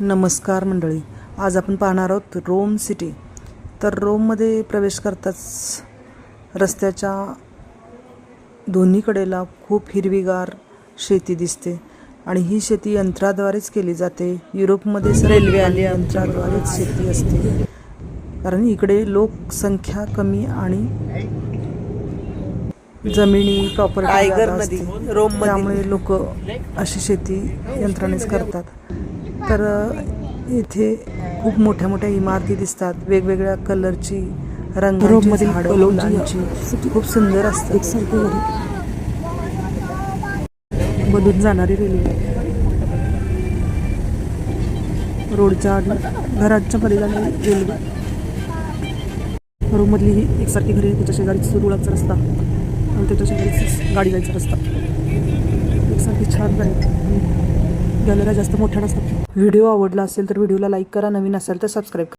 नमस्कार मंडळी. आज आपण पाहणार आहोत रोम सिटी. तर रोममध्ये प्रवेश करताच रस्त्याच्या दोन्ही कडेला खूप हिरवीगार शेती दिसते आणि ही शेती यंत्राद्वारेच केली जाते. युरोपमध्ये रेल्वे आणि यंत्राद्वारेच शेती असते. कारण इकडे लोकसंख्या कमी आणि जमिनी प्रॉपर्टी. त्यामुळे लोक अशी शेती यंत्रणेच करतात. तर इथे खूप मोठ्या मोठ्या इमारती दिसतात. वेगवेगळ्या कलरची रंगाची झाडं फुलांची खूप सुंदर असतात मधून जाणारी रेल्वे. रोडच्या घराच्या जाणारी रेल्वे. रोममधली ही एकसारखी घरे त्याच्या शेजारीच रुळाचा रस्ता आणि त्याच्या शेजारीच गाडी जायचा रस्ता. एकसारखी छान आहे गॅलऱ्या जास्त मोठ्या नसतात. व्हिडिओ आवडला असेल तर व्हिडिओला लाईक करा. नवीन असेल तर सबस्क्राईब करा.